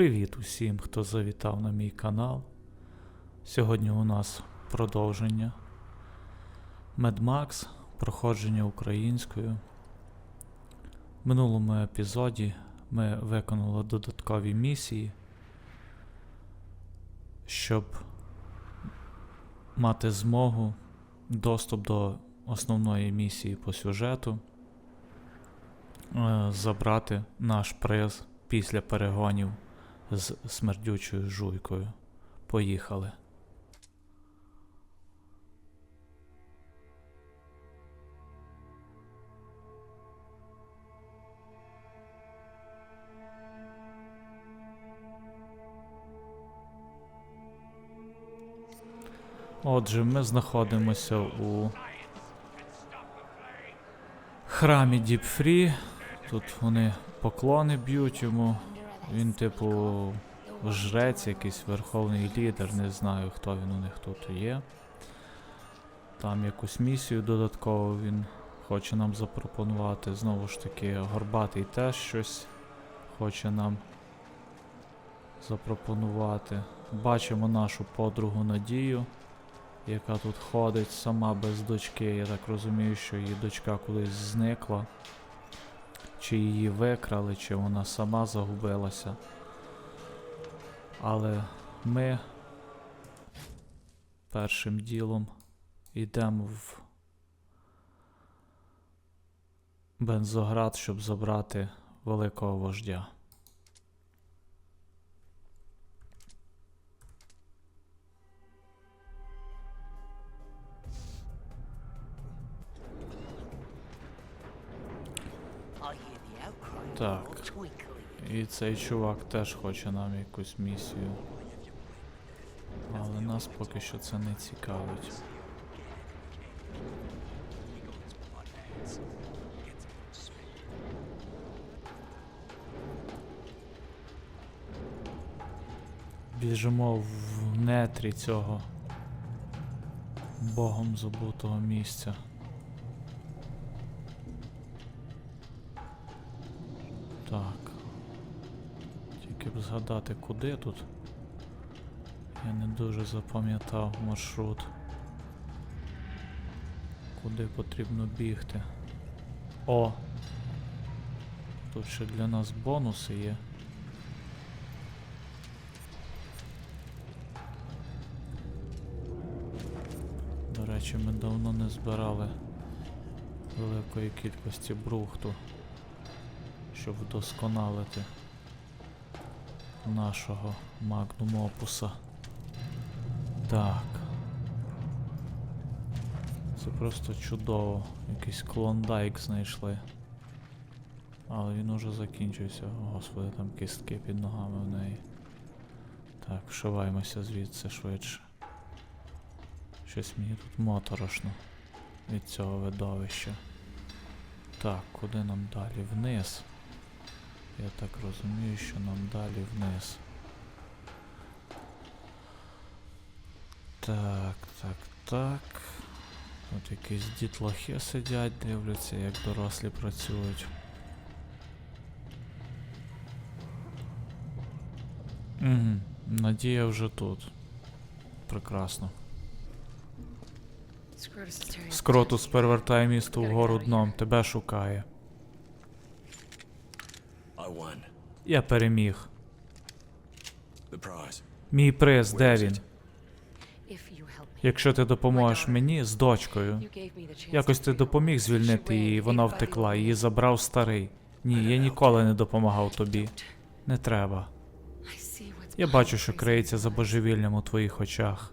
Привіт усім, хто завітав на мій канал. Сьогодні у нас продовження Max, проходження українською. В минулому епізоді ми виконали додаткові місії, щоб мати змогу доступ до основної місії по сюжету, е, забрати наш приз після перегонів з смердючою жуйкою. Поїхали. Отже, ми знаходимося у храмі Діпфрі. Тут вони поклони б'ють йому. Він, типу, жрець, якийсь верховний лідер, не знаю, хто він у них тут є. Там якусь місію додаткову він хоче нам запропонувати. Знову ж таки, Горбатий теж щось хоче нам запропонувати. Бачимо нашу подругу Надію, яка тут ходить сама без дочки. Я так розумію, що її дочка кудись зникла. Чи її викрали, чи вона сама загубилася. Але ми першим ділом йдемо в Бензоград, щоб забрати великого вождя. Цей чувак теж хоче нам якусь місію. Але нас поки що це не цікавить. Біжимо в нетрі цього богом забутого місця. Так. Тільки б згадати, куди тут. Я не дуже запам'ятав маршрут. Куди потрібно бігти. О! Тут ще для нас бонуси є. До речі, ми давно не збирали великої кількості брухту, щоб вдосконалити нашого Magnum Опуса. Так. Це просто чудово. Якийсь клондайк знайшли. Але він уже закінчився. Господи, там кістки під ногами в неї. Так, вшиваємося звідси швидше. Щось мені тут моторошно від цього видовища. Так, куди нам далі? Вниз. Я так розумію, що нам далі вниз. Так, так, так. Тут якісь дітлахи сидять, дивляться, як дорослі працюють. Угу. Надія вже тут. Прекрасно. Скротус перевертає місто вгору дном, тебе шукає. Я переміг. Мій приз, де він? If you help me. Якщо ти допоможеш мені з дочкою. You gave me the chance Якось ти допоміг звільнити її, вона втекла, її забрав старий. Ні, я ніколи не допомагав тобі. Не треба. Я бачу, що криється за eyes. божевіллям у твоїх очах.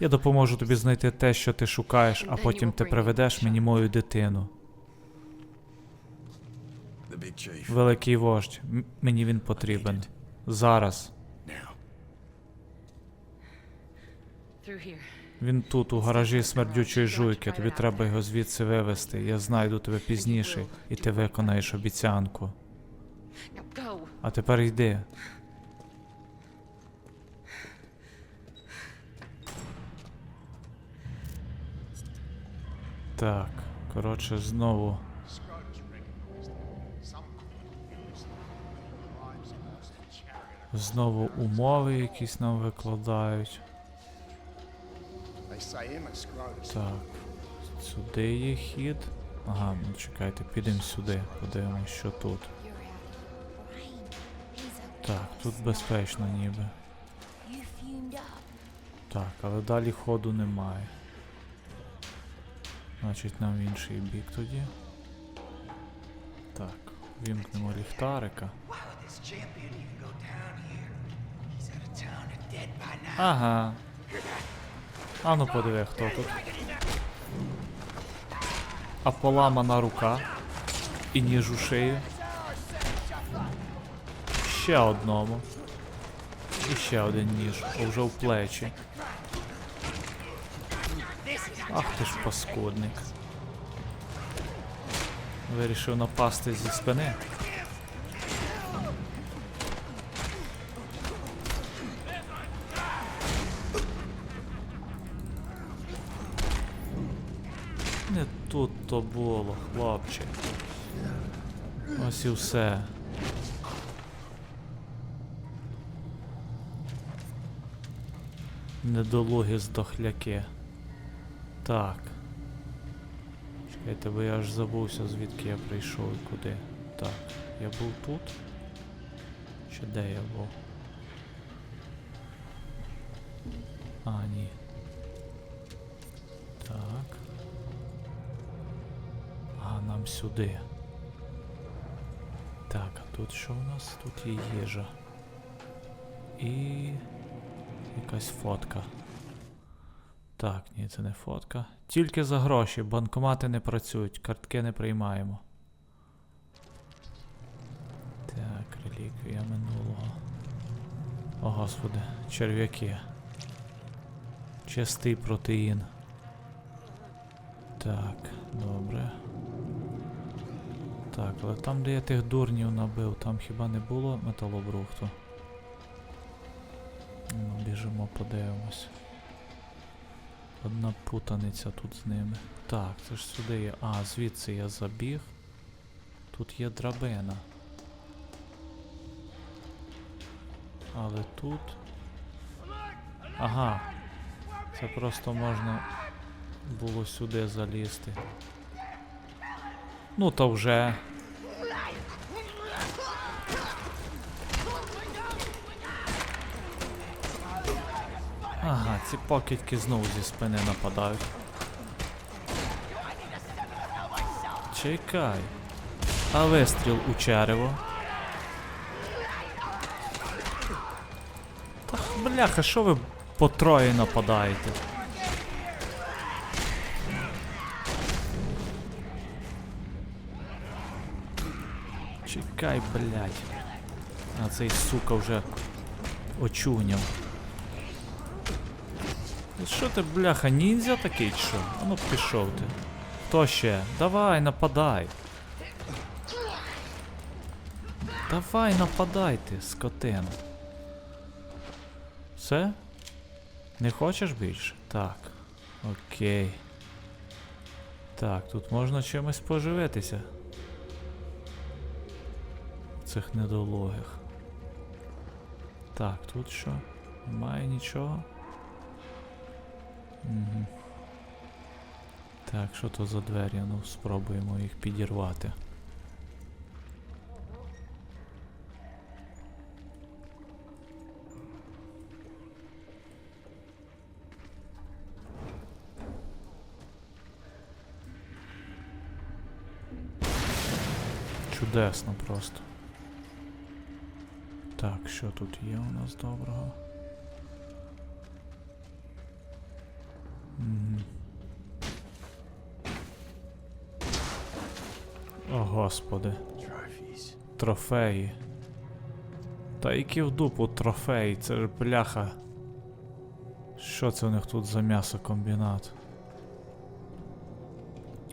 Я допоможу тобі знайти те, що ти шукаєш, а потім ти приведеш мені мою дитину. Великий вождь, м- мені він потрібен. Зараз. Він тут, у гаражі смердючої жуйки. Тобі треба його звідси вивезти. Я знайду тебе пізніше, і ти виконаєш обіцянку. А тепер йди. Так, коротше, знову. Знову умови якісь нам викладають. Так. Сюди є хід. Ага, ну чекайте, підемо сюди, подивимось, що тут. Так, тут безпечно ніби. Так, але далі ходу немає. Значить, нам в інший бік тоді. Так, вімкнемо ліхтарика. Ага. А ну подиви, хто тут. А поламана рука. І ніж у шию. Ще одному. І ще один ніж, а вже в плечі. Ах ти ж паскудник. Вирішив напасти зі спини. Не тут то було, хлопче. Ось і все. Недолугі здохляки. Так. Чекайте, бо я аж забувся, звідки я прийшов і куди. Так, я був тут. Чи де я був? А, ні. Сюди. Так, а тут що у нас? Тут є їжа. І. якась фотка. Так, ні, це не фотка. Тільки за гроші. Банкомати не працюють, картки не приймаємо. Так, реліквія минулого. О, господи, черв'яки. Чистий протеїн. Так, добре. Так, але там, де я тих дурнів набив, там хіба не було металобрухту? Ну, біжимо, подивимось. Одна путаниця тут з ними. Так, це ж сюди є. А, звідси я забіг. Тут є драбина. Але тут. Ага. Це просто можна було сюди залізти. Ну то вже. Ага, ці покидьки знову зі спини нападають. Чекай. А вистріл у черево. Та бляха, що ви по троє нападаєте? Чекай, блядь. А цей сука вже очуняв. Та Що ти, бляха, ніндзя такий що? А ну пішов ти. Хто ще? Давай, нападай. Давай, нападай ти, скотина. Все? Не хочеш більше? Так. Окей. Так, тут можна чимось поживитися. Цих недолугих. Так, тут що? Немає нічого. Угу. Так, що то за двері? Ну, спробуємо їх підірвати. Чудесно просто. Так, що тут є у нас доброго? О, господи. Трофеї. Та які в дупу трофеї, це ж бляха. Що це у них тут за м'ясокомбінат?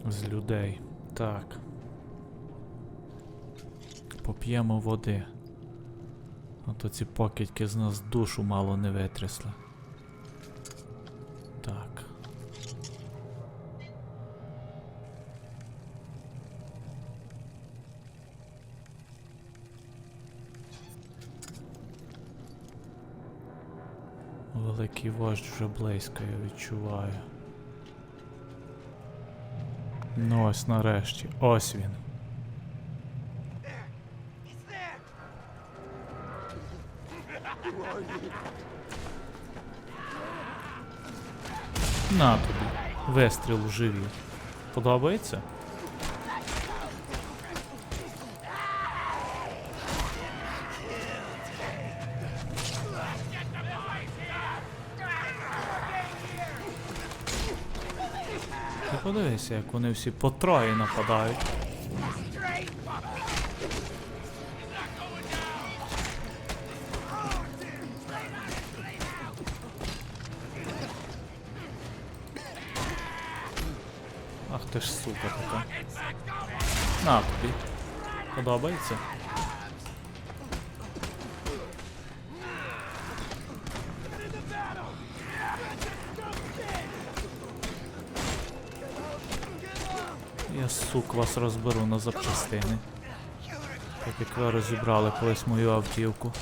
З людей. Так. Поп'ємо води. А то ці покидьки з нас душу мало не витрясли. Так. Великий вождь вже близько, я відчуваю. Ну ось нарешті. Ось він. На тобі. Вистріл у живіт. Подобається? Ти подивися, як вони всі по троє нападають. Ах ти ж сука така. На тобі. Подобається? Вас розберу на запчастини. Так як ви розібрали колись мою автівку.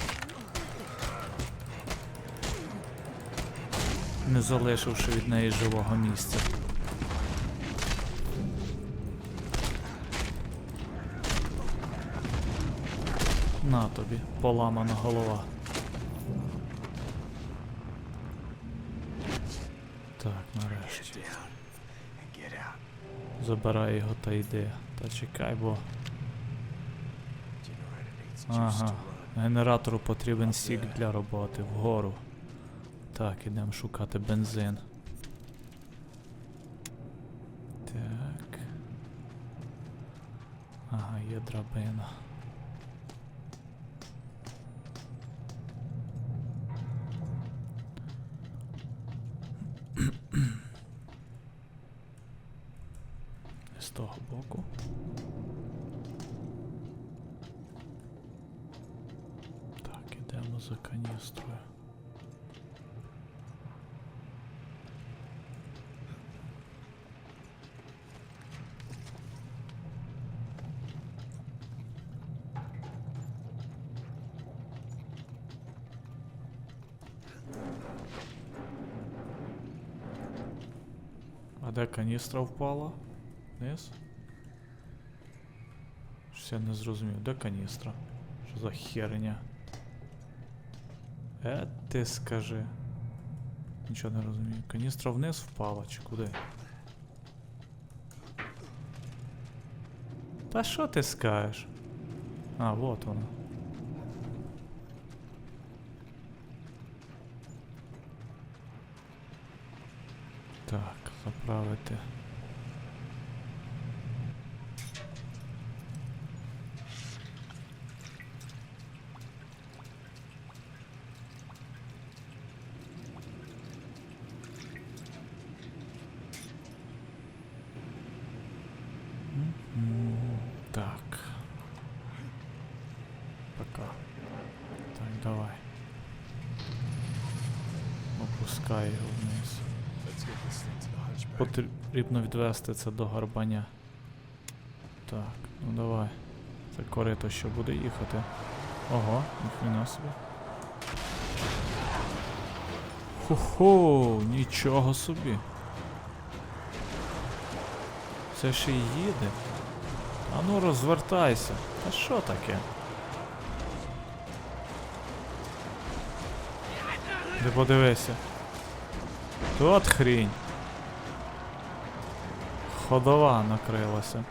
Не залишивши від неї живого місця. На тобі, поламана голова. Так, нарешті. And get out. Забирай його та йди. Та чекай, бо. Ага. Генератору потрібен сік для роботи вгору. Так, ідемо шукати бензин. Так. Ага, є драбина. А де каністра впала? Вниз? Щось я не зрозумів. Де каністра? Що за херня? Е, ти скажи. Нічого не розумію. Каністра вниз впала чи куди? Та що ти скажеш? А, вот вона. М, Так. Пока. Так, давай. Опускай Потрібно відвести це до гарбаня. Так, ну давай. Це корито що буде їхати. Ого, ніхрена собі. Хо-хо, нічого собі. Це ще й їде. А ну розвертайся. Та що таке? Ти подивися. От хрінь. Ходова накрилася.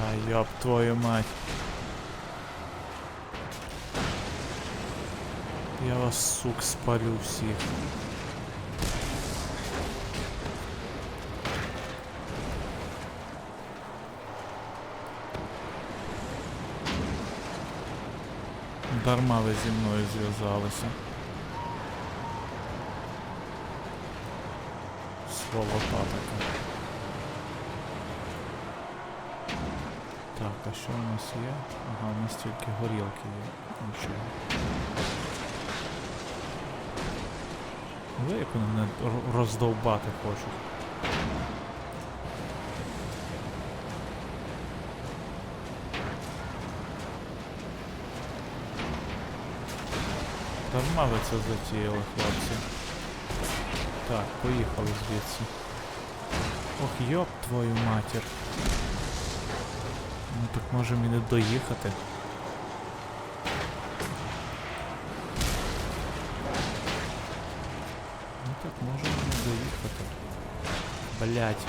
А ёб твою мать. Я вас, сук, спалю всіх. Дарма ви зі мною зв'язалися. Сволота така. Так, а що у нас є? Ага, у нас тільки горілки є. Нічого. Ви як вони мене роздовбати хочуть. Дарма ви це затіяли, хлопці. Так, поїхали звідси. Ох, йоп твою матір. Ну так можемо і не доїхати. Ну так можемо і не доїхати. Блять.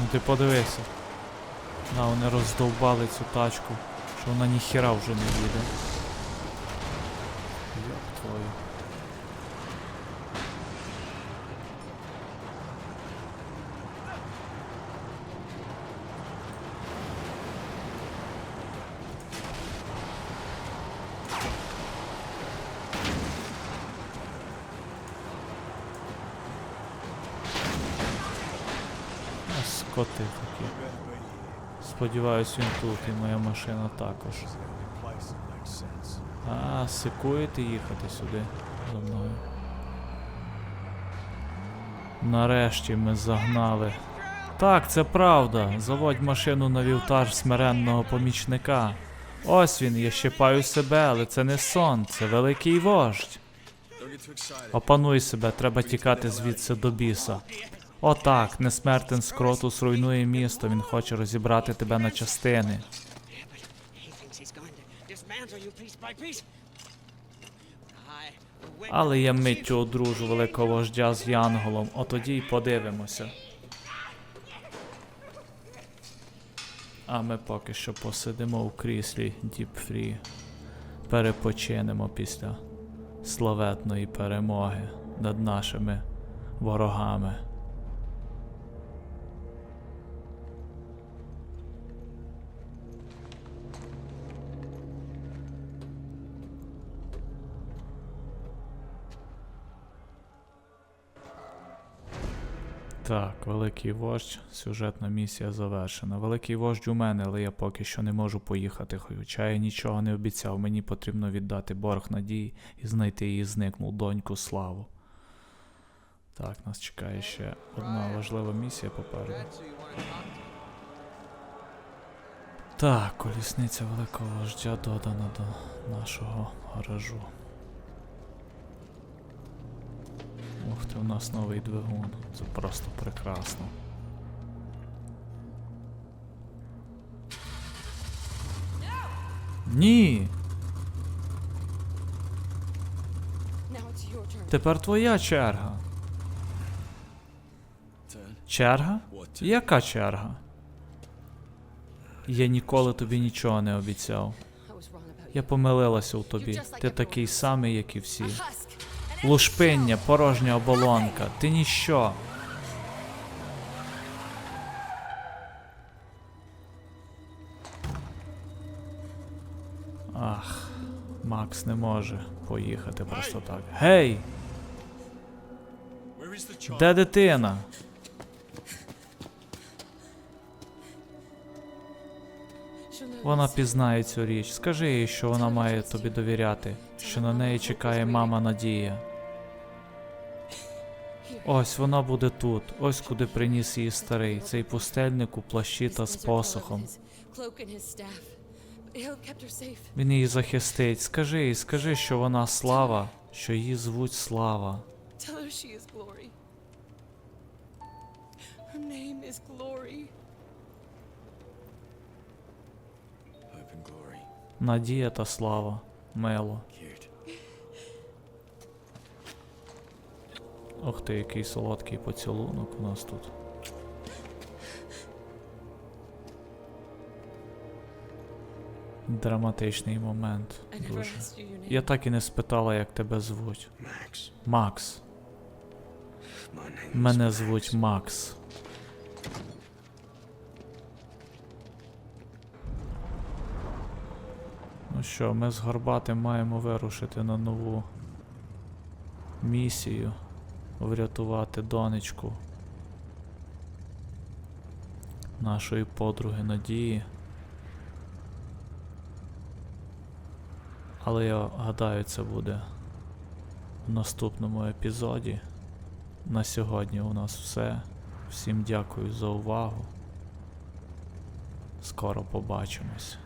Ну ти подивися. На, вони роздовбали цю тачку, що вона ніхіра вже не їде. Йоп твою. А, Скоти такі. Сподіваюсь, він тут і моя машина також. А, сикуєте їхати сюди за мною. Нарешті ми загнали. Так, це правда. Заводь машину на вівтар смиренного помічника. Ось він, я щипаю себе, але це не сон, це великий вождь. Опануй себе, треба тікати звідси до біса. Отак, несмертен скротус руйнує місто, він хоче розібрати тебе на частини. Але я миттю одружу великого вождя з Янголом, отоді й подивимося. А ми поки що посидимо у кріслі Діпфрі. Перепочинемо після славетної перемоги над нашими ворогами. Так, великий вождь, сюжетна місія завершена. Великий вождь у мене, але я поки що не можу поїхати, хоча я нічого не обіцяв. Мені потрібно віддати борг надії і знайти її зникну доньку славу. Так, нас чекає ще одна важлива місія попереду. Так, колісниця великого вождя додана до нашого гаражу. Ух ти, у нас новий двигун. Це просто прекрасно. Ні! Тепер твоя черга. Черга? Яка черга? Я ніколи тобі нічого не обіцяв. Я помилилася у тобі. Ти такий самий, як і всі. Лушпиння, порожня оболонка. Ти ніщо. Ах, Макс не може поїхати просто так. Гей! Де дитина? Вона пізнає цю річ. Скажи їй, що вона має тобі довіряти, що на неї чекає мама Надія. Ось вона буде тут, ось куди приніс її старий, цей пустельник у плащі та з посохом. Він її захистить. Скажи їй, скажи, що вона слава, що її звуть слава. Надія та слава. Мело. Ох ти, який солодкий поцілунок у нас тут. Драматичний момент. Дуже. Я так і не спитала, як тебе звуть. Макс. Мене звуть Макс. Ну що, ми з Горбатим маємо вирушити на нову місію. Врятувати донечку нашої подруги Надії. Але я гадаю, це буде в наступному епізоді. На сьогодні у нас все. Всім дякую за увагу. Скоро побачимось.